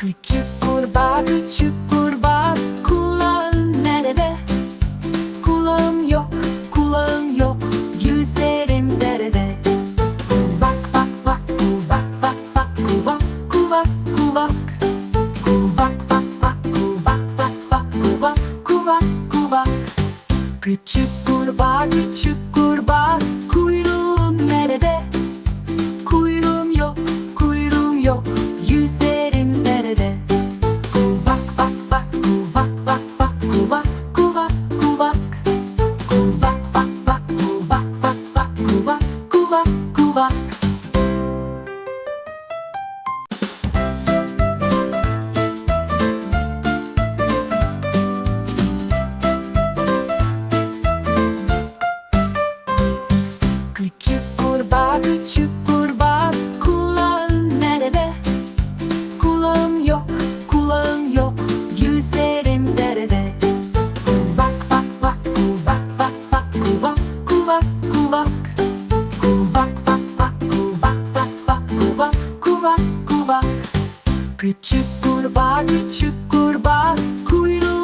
Küçük kurbağa küçük kurbağa kulağın nerede? Kulağım yok kulağım yok yüzerim derede Kulak bak bak kulak bak bak kulak kulak kulak Kulak bak bak kulak bak bak kulak kulak kulak Küçük kurbağa küçük kurbağa kurbağa küçük kurbağa Kulağın nerede? Kulağım yok kulağım yok Yüzerim derede Kuvak bak bak kuvak bak bak kuvak kuvak kuvak Kuvak bak bak kuvak bak bak kuvak kuvak kuvak Küçük kurbağa küçük kurbağa Kuyruğum nerede?